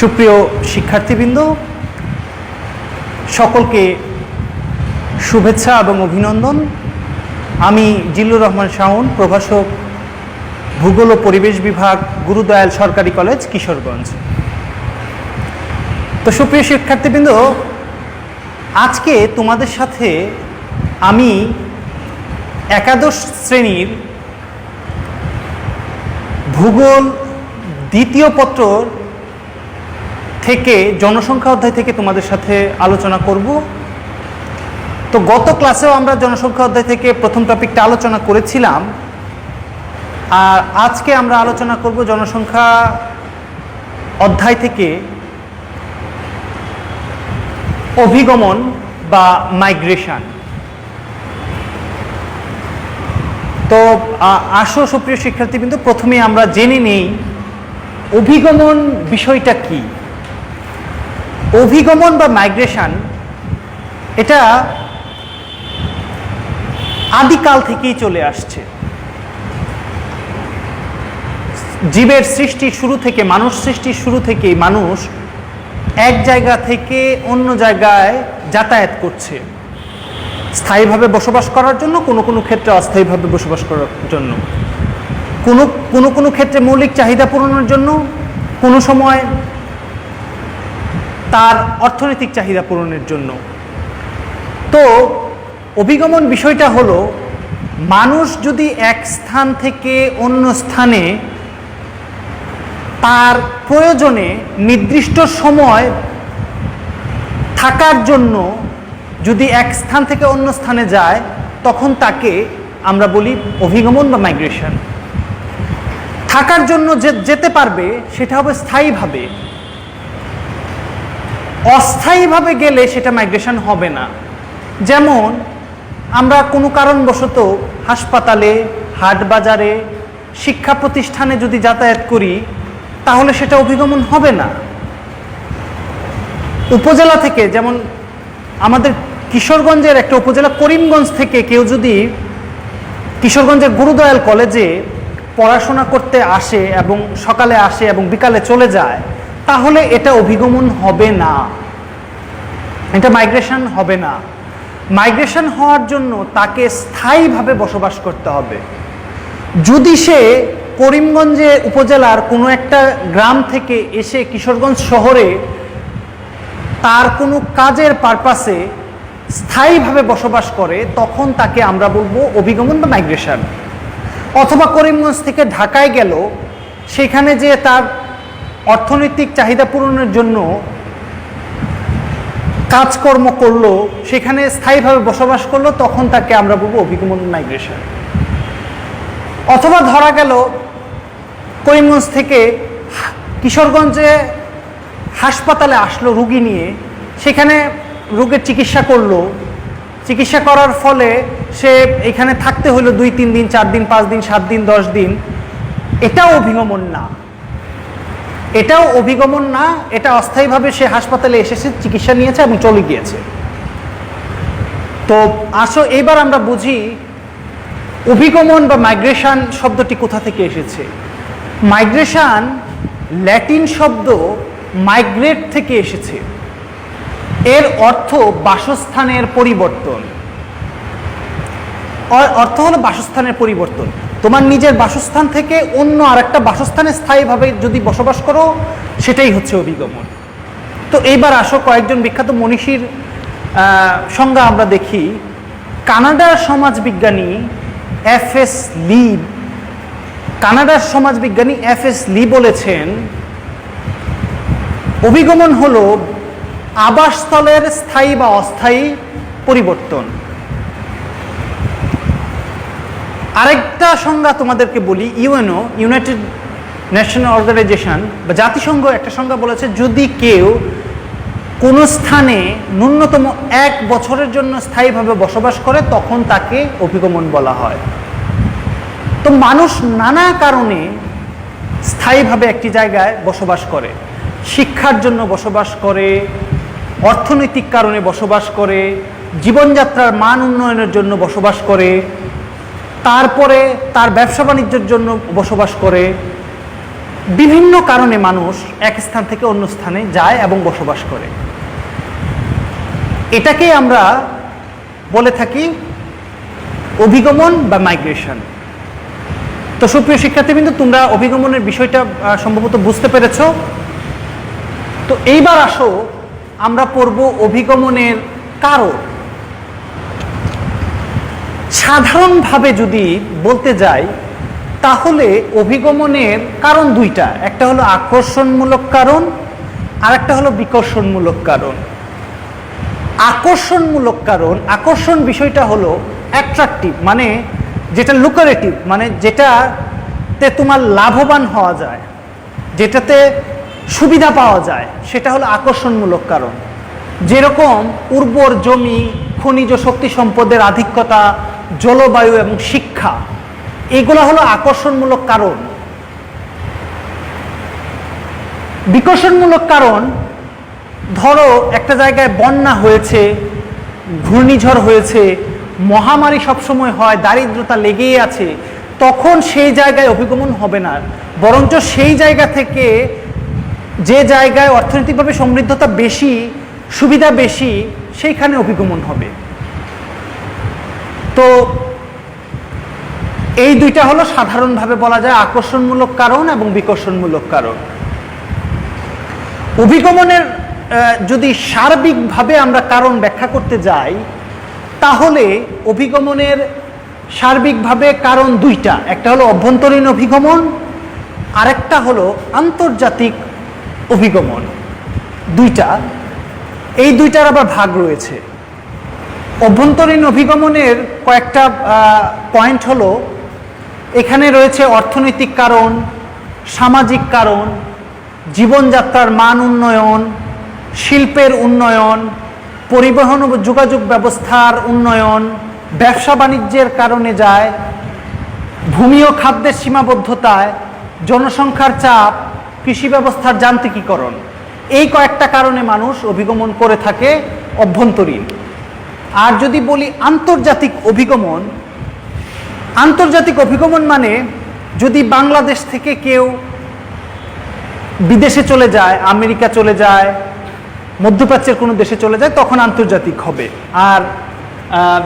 সুপ্রিয় শিক্ষার্থীবৃন্দ, সকলকে শুভেচ্ছা এবং অভিনন্দন। আমি জিল্লুর রহমান শাওন, প্রভাষক, ভূগোল ও পরিবেশ বিভাগ, গুরুদয়াল সরকারি কলেজ, কিশোরগঞ্জ। তো সুপ্রিয় শিক্ষার্থীবৃন্দ, আজকে তোমাদের সাথে আমি একাদশ শ্রেণির ভূগোল দ্বিতীয় পত্র থেকে, জনসংখ্যা অধ্যায় থেকে তোমাদের সাথে আলোচনা করব। তো গত ক্লাসেও আমরা জনসংখ্যা অধ্যায় থেকে প্রথম টপিকটা আলোচনা করেছিলাম। আর আজকে আমরা আলোচনা করব জনসংখ্যা অধ্যায় থেকে অভিগমন বা মাইগ্রেশন তো আসো সুপ্রিয় শিক্ষার্থী কিন্তু প্রথমে আমরা জেনে নেই অভিগমন বিষয়টা কি। অভিগমন বা মাইগ্রেশন এটা আদিকাল থেকেই চলে আসছে। জীবের সৃষ্টি শুরু থেকে, মানুষ সৃষ্টির শুরু থেকেই মানুষ এক জায়গা থেকে অন্য জায়গায় যাতায়াত করছে। স্থায়ীভাবে বসবাস করার জন্য, কোনো কোনো ক্ষেত্রে অস্থায়ীভাবে বসবাস করার জন্য। কোনো কোনো কোনো ক্ষেত্রে মৌলিক চাহিদা পূরণের জন্য, কোনো সময় তার অর্থনৈতিক চাহিদা পূরণের জন্য। তো, অভিগমন বিষয়টা হলো, মানুষ যদি এক স্থান থেকে অন্য স্থানে তার প্রয়োজনে নির্দিষ্ট সময় থাকার জন্য যদি এক স্থান থেকে অন্য স্থানে যায়, তখন তাকে আমরা বলি অভিগমন বা মাইগ্রেশন থাকার জন্য যে, যেতে পারবে, সেটা হবে স্থায়ীভাবে। অস্থায়ীভাবে গেলে সেটা মাইগ্রেশন হবে না। যেমন, আমরা কোনো কারণবশত হাসপাতালে, হাট বাজারে, শিক্ষা প্রতিষ্ঠানে যদি যাতায়াত করি, তাহলে সেটা অভিগমন হবে না। উপজেলা থেকে যেমন আমাদের কিশোরগঞ্জের একটা উপজেলা করিমগঞ্জ থেকে কেউ যদি কিশোরগঞ্জের গুরুদয়াল কলেজে পড়াশোনা করতে আসে এবং সকালে আসে এবং বিকালে চলে যায় তাহলে এটা অভিগমন হবে না। এটা মাইগ্রেশন হবে না। মাইগ্রেশন হওয়ার জন্য তাকে স্থায়ীভাবে বসবাস করতে হবে। যদি সে করিমগঞ্জে উপজেলার কোনো একটা গ্রাম থেকে এসে কিশোরগঞ্জ শহরে তার কোনো কাজের পারপাসে স্থায়ীভাবে বসবাস করে, তখন তাকে আমরা বলব অভিগমন বা মাইগ্রেশন অথবা করিমগঞ্জ থেকে ঢাকায় গেল, সেখানে যে তার অর্থনৈতিক চাহিদা পূরণের জন্য কাজকর্ম করল, সেখানে স্থায়ীভাবে বসবাস করল, তখন তাকে আমরা বলব অভিগমন মাইগ্রেশন অথবা ধরা গেল করিমগঞ্জ থেকে কিশোরগঞ্জে হাসপাতালে আসলো রুগী নিয়ে, সেখানে রোগের চিকিৎসা করল। চিকিৎসা করার ফলে সে এখানে থাকতে হলো দুই, তিন দিন, চার দিন, পাঁচ দিন, সাত দিন, দশ দিন। এটাও অভিগমন না। এটাও অভিগমন না, এটা অস্থায়ীভাবে সে হাসপাতালে এসেছে, চিকিৎসা নিয়েছে এবং চলে গিয়েছে। তো আসো এইবার আমরা বুঝি অভিগমন বা মাইগ্রেশন শব্দটি কোথা থেকে এসেছে? মাইগ্রেশন ল্যাটিন শব্দ মাইগ্রেট থেকে এসেছে। এর অর্থ বাসস্থানের পরিবর্তন। অর্থ হলো বাসস্থানের পরিবর্তন। তোমার নিজের বাসস্থান থেকে অন্য আরেকটা বাসস্থানে স্থায়ীভাবে যদি বসবাস করো, সেটাই হচ্ছে অভিগমন। তো এইবার আসো কয়েকজন বিখ্যাত মনীষীর সংজ্ঞা আমরা দেখি। কানাডার সমাজবিজ্ঞানী এফ এস লি, কানাডার সমাজবিজ্ঞানী এফ এস লি বলেছেন, অভিগমন হলো আবাসস্থলের স্থায়ী বা অস্থায়ী পরিবর্তন। আরেকটা সংজ্ঞা তোমাদেরকে বলি, ইউএনও, ইউনাইটেড ন্যাশনাল অর্গানাইজেশন বা জাতিসংঘ একটা সংজ্ঞা বলেছে, যদি কেউ কোনো স্থানে ন্যূনতম এক বছরের জন্য স্থায়ীভাবে বসবাস করে, তখন তাকে অভিগমন বলা হয়। তো মানুষ নানা কারণে স্থায়ীভাবে একটি জায়গায় বসবাস করে। শিক্ষার জন্য বসবাস করে, অর্থনৈতিক কারণে বসবাস করে, জীবনযাত্রার মান উন্নয়নের জন্য বসবাস করে তারপরে তার ব্যবসা বাণিজ্যের জন্য বসবাস করে। বিভিন্ন কারণে মানুষ এক স্থান থেকে অন্য স্থানে যায় এবং বসবাস করে। এটাকে আমরা বলে থাকি অভিগমন বা মাইগ্রেশন। তো সুপ্রিয় শিক্ষার্থীবৃন্দ, তোমরা অভিগমনের বিষয়টা সম্ভবত বুঝতে পেরেছ। তো এইবার আসো, আমরা পড়ব অভিগমনের কারণ। সাধারণভাবে যদি বলতে যাই, তাহলে অভিগমনের কারণ দুইটা। একটা হলো আকর্ষণমূলক কারণ আর একটা হলো বিকর্ষণমূলক কারণ। আকর্ষণমূলক কারণ, আকর্ষণ বিষয়টা হলো অ্যাট্রাকটিভ মানে যেটা লুকারেটিভ মানে যেটাতে তোমার লাভবান হওয়া যায়, যেটাতে সুবিধা পাওয়া যায়, সেটা হলো আকর্ষণমূলক কারণ। যেরকম উর্বর জমি, খনিজ শক্তি সম্পদের আধিক্যতা জলবায়ু এবং শিক্ষা, এগুলো হলো আকর্ষণমূলক কারণ। বিকর্ষণমূলক কারণ, ধরো একটা জায়গায় বন্যা হয়েছে, ঘূর্ণিঝড় হয়েছে, মহামারী সবসময় হয়, দারিদ্রতা লেগেই আছে, তখন সেই জায়গায় অভিগমন হবে না। বরঞ্চ সেই জায়গা থেকে যে জায়গায় অর্থনৈতিকভাবে সমৃদ্ধতা বেশি, সুবিধা বেশি, সেইখানে অভিগমন হবে। তো এই দুইটা হলো সাধারণভাবে বলা যায় আকর্ষণমূলক কারণ এবং বিকর্ষণমূলক কারণ। অভিগমনের যদি সার্বিকভাবে আমরা কারণ ব্যাখ্যা করতে যাই, তাহলে অভিগমনের সার্বিকভাবে কারণ দুইটা, একটা হলো অভ্যন্তরীণ অভিগমন, আরেকটা হলো আন্তর্জাতিক অভিগমন। দুইটা, এই দুইটার আবার ভাগ রয়েছে। অভ্যন্তরীণ অভিগমনের কয়েকটা পয়েন্ট হলো, এখানে রয়েছে অর্থনৈতিক কারণ, সামাজিক কারণ, জীবনযাত্রার মান উন্নয়ন, শিল্পের উন্নয়ন, পরিবহন ও যোগাযোগ ব্যবস্থার উন্নয়ন, ব্যবসা বাণিজ্যের কারণে যায়, ভূমি ও খাদ্যের সীমাবদ্ধতায়, জনসংখ্যার চাপ, কৃষি ব্যবস্থার যান্ত্রিকীকরণ। এই কয়েকটা কারণে মানুষ অভিগমন করে থাকে অভ্যন্তরীণ। আর যদি বলি আন্তর্জাতিক অভিগমন আন্তর্জাতিক অভিগমন মানে যদি বাংলাদেশ থেকে কেউ বিদেশে চলে যায়, আমেরিকা চলে যায়, মধ্যপ্রাচ্যের কোনো দেশে চলে যায়, তখন আন্তর্জাতিক হবে। আর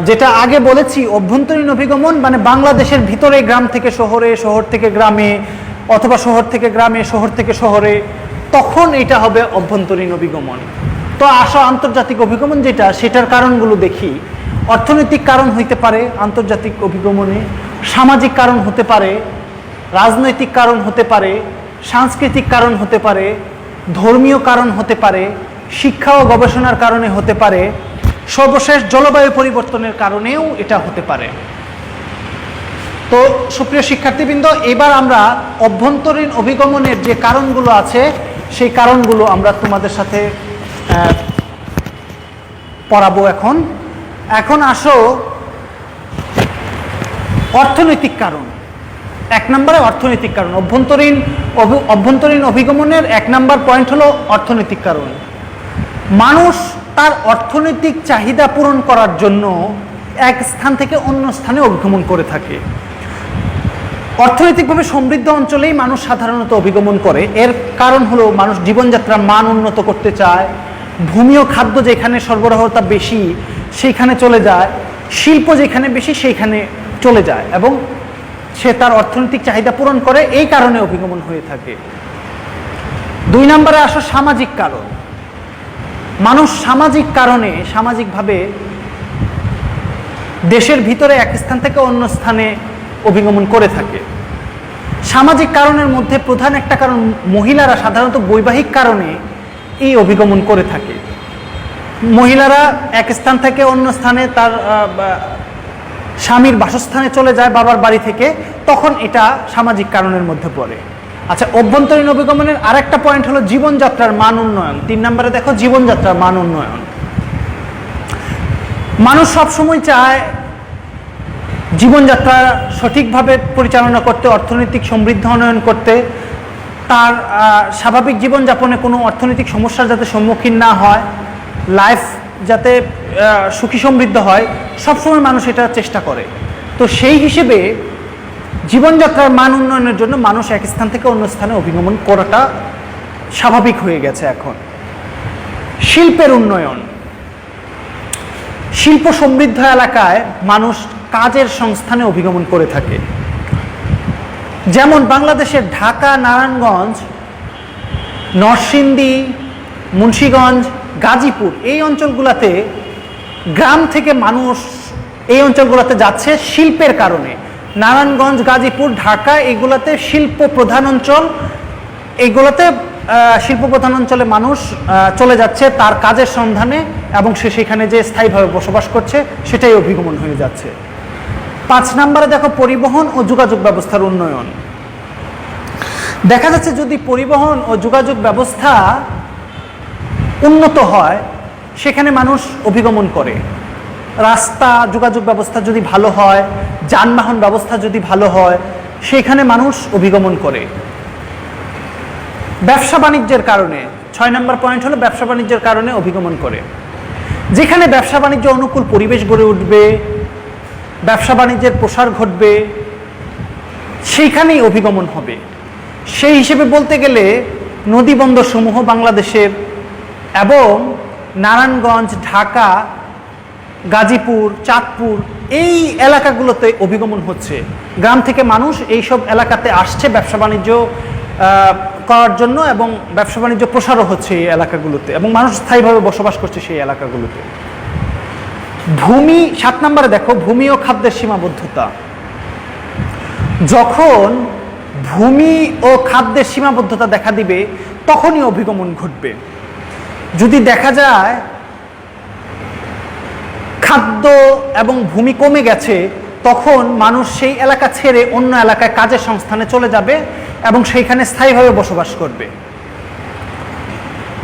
যেটা আগে বলেছি, অভ্যন্তরীণ অভিগমন মানে বাংলাদেশের ভিতরে গ্রাম থেকে শহরে, শহর থেকে গ্রামে, অথবা শহর থেকে গ্রামে, শহর থেকে শহরে, তখন এটা হবে অভ্যন্তরীণ অভিগমন। তো আসা আন্তর্জাতিক অভিগমন যেটা, সেটার কারণগুলো দেখি। অর্থনৈতিক কারণ হইতে পারে আন্তর্জাতিক অভিগমনে, সামাজিক কারণ হতে পারে, রাজনৈতিক কারণ হতে পারে, সাংস্কৃতিক কারণ হতে পারে, ধর্মীয় কারণ হতে পারে, শিক্ষা ও গবেষণার কারণে হতে পারে, সর্বশেষ জলবায়ু পরিবর্তনের কারণেও এটা হতে পারে। তো সুপ্রিয় শিক্ষার্থীবৃন্দ, এবার আমরা অভ্যন্তরীণ অভিগমনের যে কারণগুলো আছে, সেই কারণগুলো আমরা তোমাদের সাথে পড়াবো এখন। এখন আসো। অর্থনৈতিক কারণ। এক নম্বরে অর্থনৈতিক কারণ। অভ্যন্তরীণ অভি- অভ্যন্তরীণ অভিগমনের এক নম্বর পয়েন্ট হলো অর্থনৈতিক কারণ। মানুষ তার অর্থনৈতিক চাহিদা পূরণ করার জন্য এক স্থান থেকে অন্য স্থানে অভিগমন করে থাকে। অর্থনৈতিকভাবে সমৃদ্ধ অঞ্চলেই মানুষ সাধারণত অভিগমন করে। এর কারণ হলো মানুষ জীবনযাত্রার মান উন্নত করতে চায়। ভূমি ও খাদ্য যেখানে সরবরাহতা বেশি, সেইখানে চলে যায়। শিল্প যেখানে বেশি, সেইখানে চলে যায় এবং সে তার অর্থনৈতিক চাহিদা পূরণ করে, এই কারণে অভিগমন হয়ে থাকে। দুই নম্বরে আসো সামাজিক কারণ। মানুষ সামাজিক কারণে সামাজিকভাবে দেশের ভিতরে এক স্থান থেকে অন্য স্থানে অভিগমন করে থাকে। সামাজিক কারণের মধ্যে প্রধান একটা কারণ মহিলারা সাধারণত বৈবাহিক কারণে এই অভিগমন করে থাকে। মহিলারা এক স্থান থেকে অন্য স্থানে তার স্বামীর বাসস্থানে চলে যায় বাবার বাড়ি থেকে, তখন এটা সামাজিক কারণের মধ্যে পড়ে। আচ্ছা অভ্যন্তরীণ অভিগমনের আরেকটা পয়েন্ট হলো জীবনযাত্রার মান উন্নয়ন। তিন নম্বরে দেখো, জীবনযাত্রার মান উন্নয়ন। মানুষ সবসময় চায় জীবনযাত্রা সঠিকভাবে পরিচালনা করতে, অর্থনৈতিক সমৃদ্ধ উন্নয়ন করতে। তার স্বাভাবিক জীবনযাপনে কোনো অর্থনৈতিক সমস্যার যাতে সম্মুখীন না হয় লাইফ যাতে সুখী সমৃদ্ধ হয়, সবসময় মানুষ এটা চেষ্টা করে। তো সেই হিসেবে জীবনযাত্রার মান উন্নয়নের জন্য মানুষ এক স্থান থেকে অন্য স্থানে অভিগমন করাটা স্বাভাবিক হয়ে গেছে এখন। শিল্পের উন্নয়ন। শিল্প সমৃদ্ধ এলাকায় মানুষ কাজের সংস্থানে অভিগমন করে থাকে। যেমন বাংলাদেশের ঢাকা নারায়ণগঞ্জ নরসিংদী মুন্সীগঞ্জ গাজীপুর এই অঞ্চলগুলোতে গ্রাম থেকে মানুষ এই অঞ্চলগুলোতে যাচ্ছে শিল্পের কারণে। নারায়ণগঞ্জ গাজীপুর ঢাকা এগুলোতে শিল্প প্রধান অঞ্চল। এইগুলোতে আহ, শিল্প প্রধান অঞ্চলে মানুষ চলে যাচ্ছে তার কাজের সন্ধানে এবং সে সেখানে যে স্থায়ীভাবে বসবাস করছে সেটাই অভিগমন হয়ে যাচ্ছে। পাঁচ নম্বরে দেখো পরিবহন ও যোগাযোগ ব্যবস্থার উন্নয়ন। দেখা যাচ্ছে যদি পরিবহন ও যোগাযোগ ব্যবস্থা উন্নত হয়, সেখানে মানুষ অভিগমন করে। রাস্তা যোগাযোগ ব্যবস্থা যদি ভালো হয়, যানবাহন ব্যবস্থা যদি ভালো হয়, সেখানে মানুষ অভিগমন করে। ব্যবসা বাণিজ্যের কারণে, ছয় নম্বর পয়েন্ট হলো ব্যবসা বাণিজ্যের কারণে অভিগমন করে। যেখানে ব্যবসা বাণিজ্য অনুকূল পরিবেশ গড়ে উঠবে ব্যবসা বাণিজ্যের প্রসার ঘটবে, সেইখানেই অভিগমন হবে। সেই হিসেবে বলতে গেলে নদীবন্দর সমূহ বাংলাদেশের এবং নারায়ণগঞ্জ, ঢাকা, গাজীপুর, চাঁদপুর এই এলাকাগুলোতে অভিগমন হচ্ছে। গ্রাম থেকে মানুষ এই সব এলাকাতে আসছে ব্যবসা বাণিজ্য করার জন্য এবং ব্যবসা বাণিজ্য প্রসারও হচ্ছে এই এলাকাগুলোতে এবং মানুষ স্থায়ীভাবে বসবাস করছে সেই এলাকাগুলোতে। ভূমি, সাত নম্বরে দেখো, ভূমি ও খাদ্যের সীমাবদ্ধতা। যখন ভূমি ও খাদ্যের সীমাবদ্ধতা দেখা দিবে, তখনই অভিগমন ঘটবে। যদি দেখা যায় খাদ্য এবং ভূমি কমে গেছে, তখন মানুষ সেই এলাকা ছেড়ে অন্য এলাকায় কাজের সংস্থানে চলে যাবে এবং সেইখানে স্থায়ীভাবে বসবাস করবে।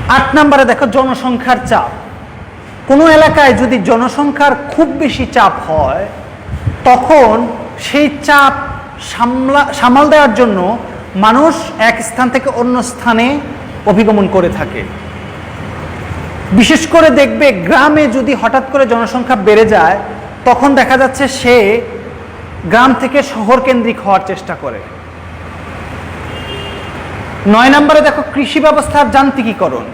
আট নম্বরে দেখো, জনসংখ্যার চাপ। কোনো এলাকায় যদি জনসংখ্যার খুব বেশি চাপ হয়, তখন সেই চাপ সামলা, সামাল দেওয়ার জন্য মানুষ এক স্থান থেকে অন্য স্থানে অভিগমন করে থাকে। বিশেষ করে দেখবে গ্রামে যদি হঠাৎ করে জনসংখ্যা বেড়ে যায়, তখন দেখা যাচ্ছে সে গ্রাম থেকে শহর কেন্দ্রিক হওয়ার চেষ্টা করে। নয় নম্বরে দেখো কৃষি ব্যবস্থার যান্ত্রিকীকরণ।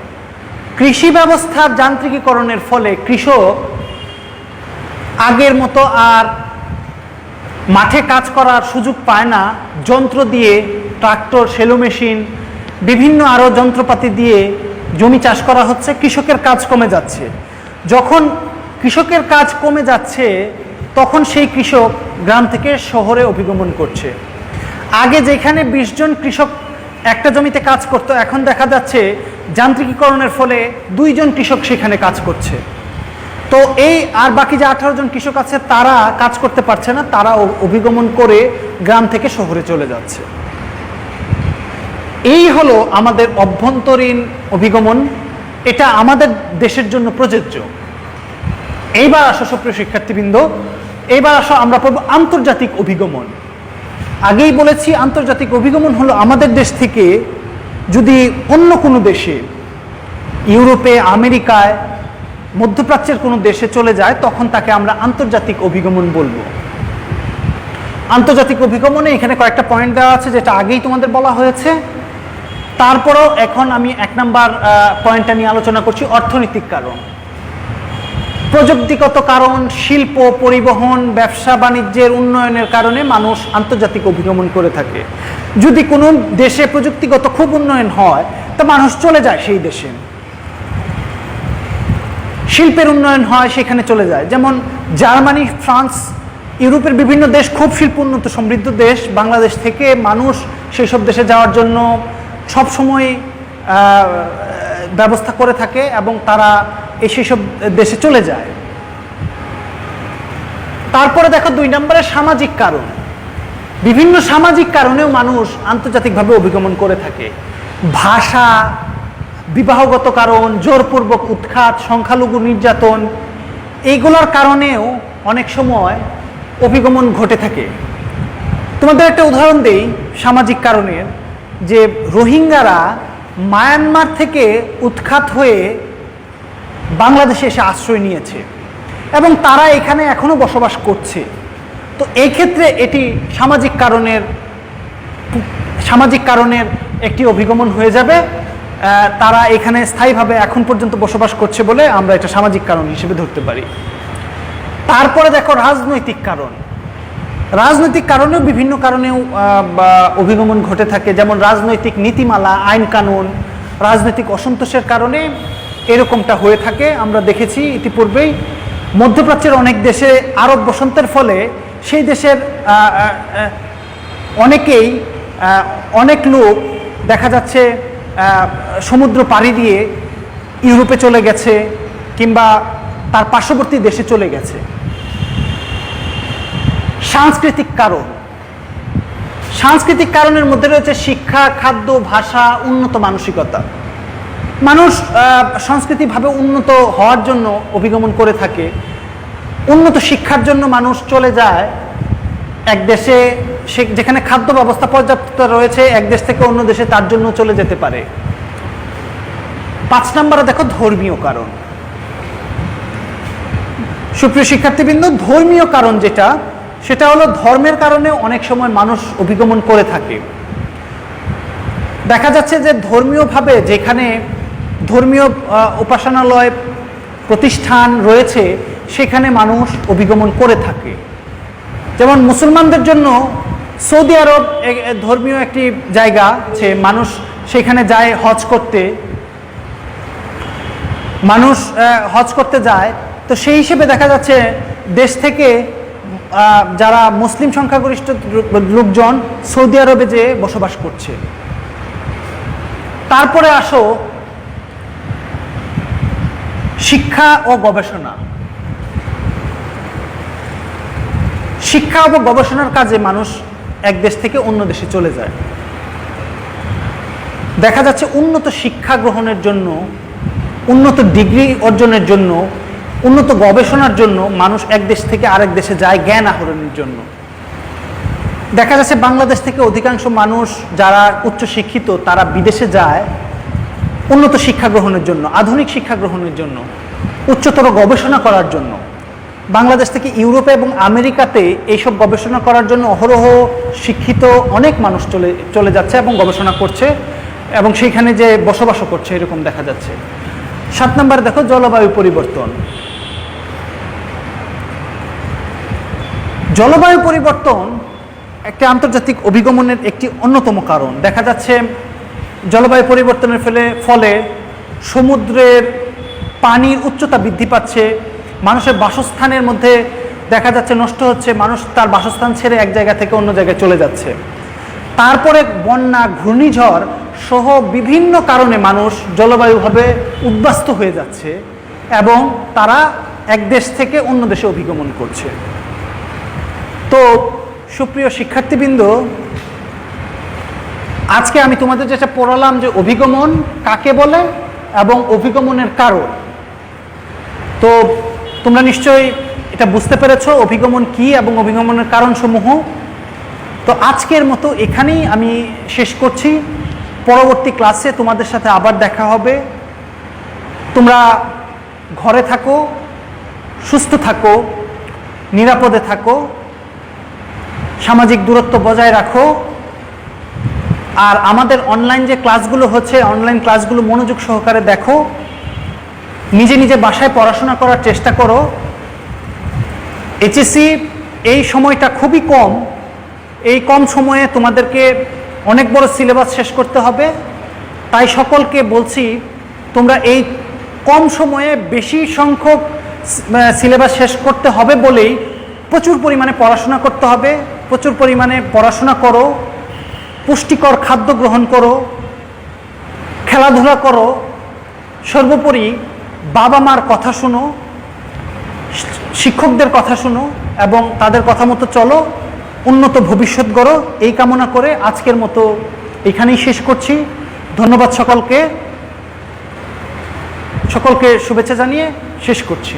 কৃষি ব্যবস্থার যান্ত্রিকীকরণের ফলে কৃষক আগের মতো আর মাঠে কাজ করার সুযোগ পায় না। যন্ত্র দিয়ে ট্রাক্টর, সেলো মেশিন, বিভিন্ন আরও যন্ত্রপাতি দিয়ে জমি চাষ করা হচ্ছে, কৃষকের কাজ কমে যাচ্ছে। যখন কৃষকের কাজ কমে যাচ্ছে, তখন সেই কৃষক গ্রাম থেকে শহরে অভিগমন করছে। আগে যেখানে বিশ জন কৃষক একটা জমিতে কাজ করতো, এখন দেখা যাচ্ছে যান্ত্রিকীকরণের ফলে দুইজন কৃষক সেখানে কাজ করছে। তো এই আর বাকি যে আঠারো জন কৃষক আছে, তারা কাজ করতে পারছে না, তারা অভিগমন করে গ্রাম থেকে শহরে চলে যাচ্ছে। এই হলো আমাদের অভ্যন্তরীণ অভিগমন, এটা আমাদের দেশের জন্য প্রযোজ্য। এইবার আসো সুপ্রিয় শিক্ষার্থীবৃন্দ, এইবার আসো আমরা পড়ব আন্তর্জাতিক অভিগমন। আগেই বলেছি, আন্তর্জাতিক অভিগমন হলো আমাদের দেশ থেকে যদি অন্য কোনো দেশে, ইউরোপে, আমেরিকায়, মধ্যপ্রাচ্যের কোনো দেশে চলে যায়, তখন তাকে আমরা আন্তর্জাতিক অভিগমন বলব। আন্তর্জাতিক অভিগমনে এখানে কয়েকটা পয়েন্ট দেওয়া আছে, যেটা আগেই তোমাদের বলা হয়েছে। তারপরেও এখন আমি এক নাম্বার পয়েন্টটা নিয়ে আলোচনা করছি, অর্থনৈতিক কারণ। প্রযুক্তিগত কারণ, শিল্প, পরিবহন, ব্যবসা বাণিজ্যের উন্নয়নের কারণে মানুষ আন্তর্জাতিক অভিগমন করে থাকে। যদি কোনো দেশে প্রযুক্তিগত খুব উন্নয়ন হয়, তা মানুষ চলে যায় সেই দেশে। শিল্পের উন্নয়ন হয়, সেখানে চলে যায়। যেমন জার্মানি, ফ্রান্স, ইউরোপের বিভিন্ন দেশ খুব শিল্প উন্নত, সমৃদ্ধ দেশ। বাংলাদেশ থেকে মানুষ সেই সব দেশে যাওয়ার জন্য সবসময় ব্যবস্থা করে থাকে এবং তারা এই সেই সব দেশে চলে যায়। তারপরে দেখো দুই নম্বরে সামাজিক কারণ। বিভিন্ন সামাজিক কারণেও মানুষ আন্তর্জাতিকভাবে অভিগমন করে থাকে। ভাষা, বিবাহগত কারণ, জোরপূর্বক উৎখাত, সংখ্যালঘু নির্যাতন, এইগুলোর কারণেও অনেক সময় অভিগমন ঘটে থাকে। তোমাদের একটা উদাহরণ দেই সামাজিক কারণের, যে রোহিঙ্গারা মায়ানমার থেকে উৎখাত হয়ে বাংলাদেশে এসে আশ্রয় নিয়েছে এবং তারা এখানে এখনও বসবাস করছে। তো এই ক্ষেত্রে এটি সামাজিক কারণের সামাজিক কারণের একটি অভিগমন হয়ে যাবে। তারা এখানে স্থায়ীভাবে এখন পর্যন্ত বসবাস করছে বলে আমরা এটা সামাজিক কারণ হিসেবে ধরতে পারি। তারপরে দেখো রাজনৈতিক কারণ। রাজনৈতিক কারণেও বিভিন্ন কারণেও অভিগমন ঘটে থাকে। যেমন রাজনৈতিক নীতিমালা, আইন কানুন, রাজনৈতিক অসন্তোষের কারণে এরকমটা হয়ে থাকে। আমরা দেখেছি ইতিপূর্বেই মধ্যপ্রাচ্যের অনেক দেশে আরব বসন্তের ফলে সেই দেশের অনেকেই অনেক লোক দেখা যাচ্ছে সমুদ্র পাড়ি দিয়ে ইউরোপে চলে গেছে কিংবা তার পার্শ্ববর্তী দেশে চলে গেছে। সাংস্কৃতিক কারণ। সাংস্কৃতিক কারণের মধ্যে রয়েছে শিক্ষা, খাদ্য, ভাষা, উন্নত মানসিকতা। মানুষ সংস্কৃতিভাবে উন্নত হওয়ার জন্য অভিগমন করে থাকে। উন্নত শিক্ষার জন্য মানুষ চলে যায়। এক দেশে সে, যেখানে খাদ্য ব্যবস্থা পর্যাপ্ত রয়েছে, এক দেশ থেকে অন্য দেশে তার জন্য চলে যেতে পারে। পাঁচ নম্বরে দেখো ধর্মীয় কারণ। সুপ্রিয় শিক্ষার্থীবৃন্দ, ধর্মীয় কারণ যেটা, সেটা হলো ধর্মের কারণে অনেক সময় মানুষ অভিগমন করে থাকে। দেখা যাচ্ছে যে ধর্মীয়ভাবে যেখানে ধর্মীয় উপাসনালয় প্রতিষ্ঠান রয়েছে, সেখানে মানুষ অভিগমন করে থাকে। যেমন মুসলমানদের জন্য সৌদি আরব ধর্মীয় একটি জায়গা, যে মানুষ সেখানে যায় হজ করতে। মানুষ হজ করতে যায়। তো সেই হিসেবে দেখা যাচ্ছে দেশ থেকে যারা মুসলিম সংখ্যাগরিষ্ঠ লোকজন সৌদি আরবে যে বসবাস করছে। তারপরে আসো শিক্ষা ও গবেষণা। শিক্ষা ও গবেষণার কাজে মানুষ এক দেশ থেকে অন্য দেশে চলে যায়। দেখা যাচ্ছে উন্নত শিক্ষা গ্রহণের জন্য, উন্নত ডিগ্রি অর্জনের জন্য, উন্নত গবেষণার জন্য মানুষ এক দেশ থেকে আরেক দেশে যায় জ্ঞান আহরণের জন্য। দেখা যাচ্ছে বাংলাদেশ থেকে অধিকাংশ মানুষ যারা উচ্চ শিক্ষিত তারা বিদেশে যায় উন্নত শিক্ষা গ্রহণের জন্য, আধুনিক শিক্ষা গ্রহণের জন্য। উচ্চতর গবেষণা করার জন্য। বাংলাদেশ থেকে ইউরোপে এবং আমেরিকাতে এইসব গবেষণা করার জন্য অহরহ শিক্ষিত অনেক মানুষ চলে চলে যাচ্ছে এবং গবেষণা করছে এবং সেইখানে যে বসবাসও করছে এরকম দেখা যাচ্ছে। সাত নম্বরে দেখো, জলবায়ু পরিবর্তন। জলবায়ু পরিবর্তন একটি আন্তর্জাতিক অভিগমনের একটি অন্যতম কারণ। দেখা যাচ্ছে জলবায়ু পরিবর্তনের ফলে ফলে সমুদ্রের পানির উচ্চতা বৃদ্ধি পাচ্ছে, মানুষের বাসস্থানের মধ্যে দেখা যাচ্ছে নষ্ট হচ্ছে, মানুষ তার বাসস্থান ছেড়ে এক জায়গা থেকে অন্য জায়গায় চলে যাচ্ছে। তারপরে বন্যা, ঘূর্ণিঝড় সহ বিভিন্ন কারণে মানুষ জলবায়ুভাবে উদ্বাস্ত হয়ে যাচ্ছে এবং তারা এক দেশ থেকে অন্য দেশে অভিগমন করছে। তো সুপ্রিয় শিক্ষার্থীবৃন্দ, আজকে আমি তোমাদের যেটা পড়ালাম যে অভিগমন কাকে বলে এবং অভিগমনের কারণ। তো তোমরা নিশ্চয়ই এটা বুঝতে পেরেছ, অভিগমন কি এবং অভিগমনের কারণসমূহ। তো আজকের মতো এখানেই আমি শেষ করছি। পরবর্তী ক্লাসে তোমাদের সাথে আবার দেখা হবে। তোমরা ঘরে থাকো, সুস্থ থাকো, নিরাপদে থাকো, সামাজিক দূরত্ব বজায় রাখো। আর আমাদের অনলাইন যে ক্লাসগুলো হচ্ছে অনলাইন ক্লাসগুলো মনোযোগ সহকারে দেখো। নিজে নিজে বাসায় পড়াশোনা করার চেষ্টা করো। এইচএসসি এই সময়টা খুবই কম। এই কম সময়ে তোমাদেরকে অনেক বড় সিলেবাস শেষ করতে হবে। তাই সকলকে বলছি, তোমরা এই কম সময়ে বেশি সংখ্যক সিলেবাস শেষ করতে হবে বলেই প্রচুর পরিমাণে পড়াশোনা করতে হবে। প্রচুর পরিমাণে পড়াশোনা করো। পুষ্টিকর খাদ্য গ্রহণ করো। খেলাধুলা করো। সর্বোপরি বাবা মার কথা শোনো, শিক্ষকদের কথা শোনো, এবং তাদের কথা মতো চলো, উন্নত ভবিষ্যৎ গড়ো। এই কামনা করে আজকের মতো এখানেই শেষ করছি। ধন্যবাদ সকলকে। সকলকে শুভেচ্ছা জানিয়ে শেষ করছি।